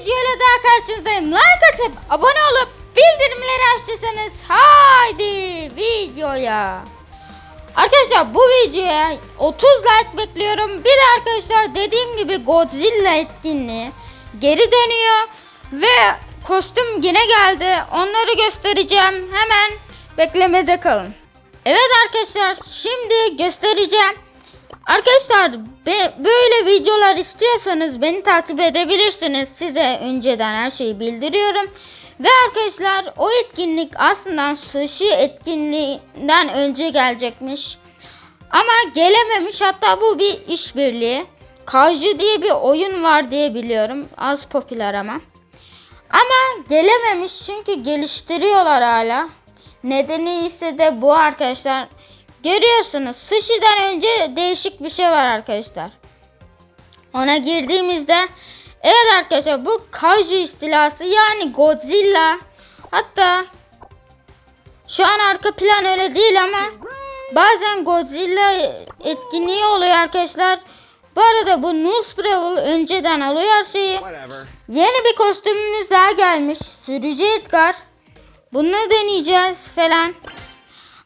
videoyla daha karşınızdayım. Like atıp abone olup bildirimleri açtıysanız haydi videoya. Arkadaşlar bu videoya 30 like bekliyorum. Bir de arkadaşlar dediğim gibi Godzilla etkinliği geri dönüyor. Ve kostüm yine geldi. Onları göstereceğim. Hemen beklemede kalın. Evet arkadaşlar şimdi göstereceğim. Arkadaşlar be- böyle videolar istiyorsanız beni takip edebilirsiniz. Size önceden her şeyi bildiriyorum. Ve arkadaşlar o etkinlik aslında sushi etkinliğinden önce gelecekmiş. Ama gelememiş hatta bu bir işbirliği. Kaju diye bir oyun var diye biliyorum. Az popüler ama. Ama gelememiş çünkü geliştiriyorlar hala. Nedeni ise de bu arkadaşlar. Görüyorsunuz sushi'den önce değişik bir şey var arkadaşlar. Ona girdiğimizde evet arkadaşlar bu Kaiju istilası yani Godzilla. Hatta şu an arka plan öyle değil ama bazen Godzilla etkinliği oluyor arkadaşlar. Bu arada bu Nusbravl önceden alıyor her şeyi. Whatever. Yeni bir kostümümüz daha gelmiş. Sürücü Edgar. Bunu deneyeceğiz falan.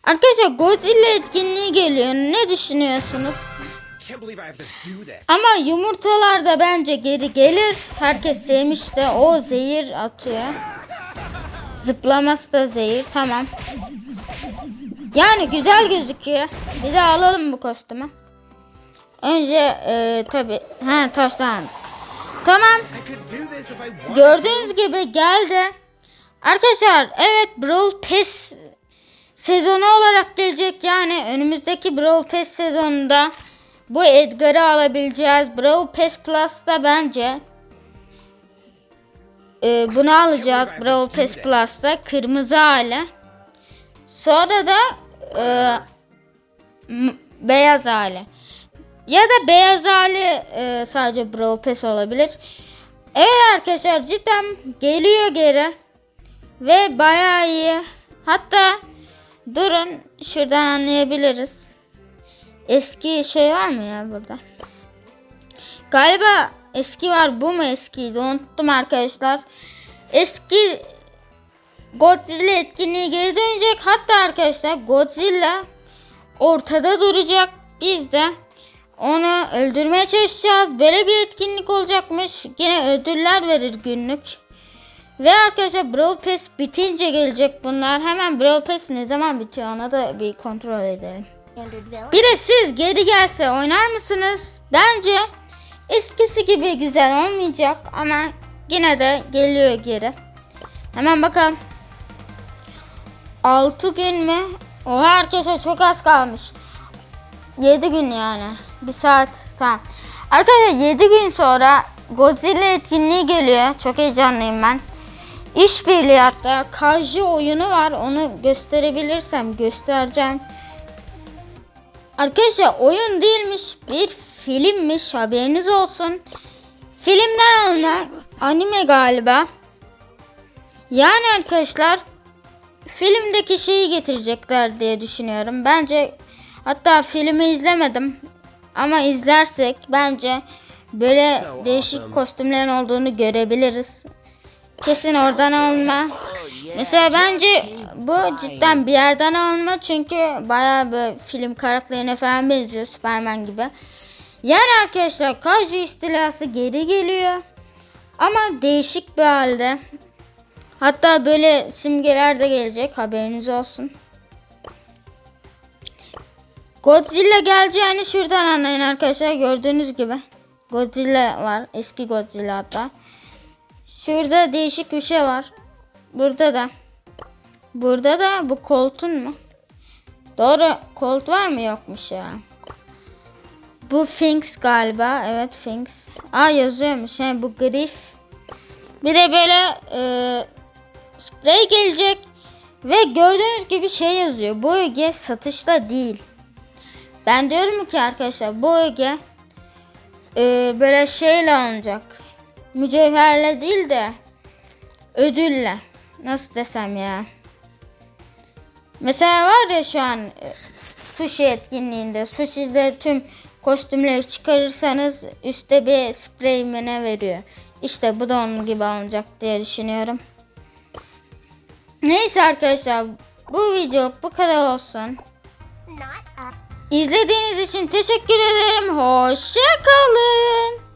Arkadaşlar Godzilla etkinliği geliyor. Ne düşünüyorsunuz? Ama yumurtalar da bence geri gelir. Herkes sevmiş de o zehir atıyor. Zıplaması da zehir. Tamam. Yani güzel gözüküyor. Bir de alalım bu kostümü. Önce e, tabi. Ha taştan. Tamam. Gördüğünüz gibi geldi. Arkadaşlar evet Brawl Pass sezonu olarak gelecek yani önümüzdeki Brawl Pass sezonunda bu Edgar'ı alabileceğiz. Brawl Pass Plus'ta bence e, bunu alacağız Brawl Pass Plus'ta kırmızı hali. Sonra da e, beyaz hali. Ya da beyaz hali e, sadece Brawl Pass olabilir. Evet arkadaşlar cidden geliyor geri. Ve bayağı iyi. Hatta durun şuradan anlayabiliriz. Eski şey var mı ya burada? Galiba eski var. Bu mu eskiydi? Unuttum arkadaşlar. Eski Godzilla etkinliği geri dönecek. Hatta arkadaşlar Godzilla ortada duracak. Biz de onu öldürmeye çalışacağız. Böyle bir etkinlik olacakmış. Yine ödüller verir günlük. Ve arkadaşlar Brawl Pass bitince gelecek bunlar. Hemen Brawl Pass ne zaman bitiyor ona da bir kontrol edelim. Bir de siz geri gelse oynar mısınız? Bence eskisi gibi güzel olmayacak ama yine de geliyor geri. Hemen bakalım. 6 gün mü? Oha arkadaşlar çok az kalmış. 7 gün yani. Bir saat. Tamam. Arkadaşlar 7 gün sonra Godzilla etkinliği geliyor. Çok heyecanlıyım ben. İşbirliği hatta Kaji oyunu var. Onu gösterebilirsem göstereceğim. Arkadaşlar oyun değilmiş. Bir filmmiş. Haberiniz olsun. Filmden alınan anime galiba. Yani arkadaşlar filmdeki şeyi getirecekler diye düşünüyorum. Bence hatta filmi izlemedim ama izlersek bence böyle değişik kostümlerin olduğunu görebiliriz. Kesin oradan alma. Mesela bence bu cidden bir yerden alma çünkü bayağı böyle film karakterine falan benziyor Superman gibi. Yani arkadaşlar Kaiju istilası geri geliyor. Ama değişik bir halde. Hatta böyle simgeler de gelecek haberiniz olsun. Godzilla geleceğini şuradan anlayın arkadaşlar gördüğünüz gibi. Godzilla var eski Godzilla hatta. Şurada değişik bir şey var. Burada da. Burada da bu koltuğun mu? Doğru kolt var mı yokmuş ya. Bu Finks galiba. Evet Finks. Aa yazıyormuş. Yani bu Griff. Bir de böyle e, sprey gelecek. Ve gördüğünüz gibi şey yazıyor. Bu öge satışta değil. Ben diyorum ki arkadaşlar bu öge e, böyle şeyle alınacak. Mücevherle değil de ödülle. Nasıl desem ya. Mesela var ya şu an e, sushi etkinliğinde. Sushi'de tüm kostümleri çıkarırsanız üstte bir sprey mi ne veriyor. İşte bu da onun gibi alınacak diye düşünüyorum. Neyse arkadaşlar bu video bu kadar olsun. İzlediğiniz için teşekkür ederim. Hoşça kalın.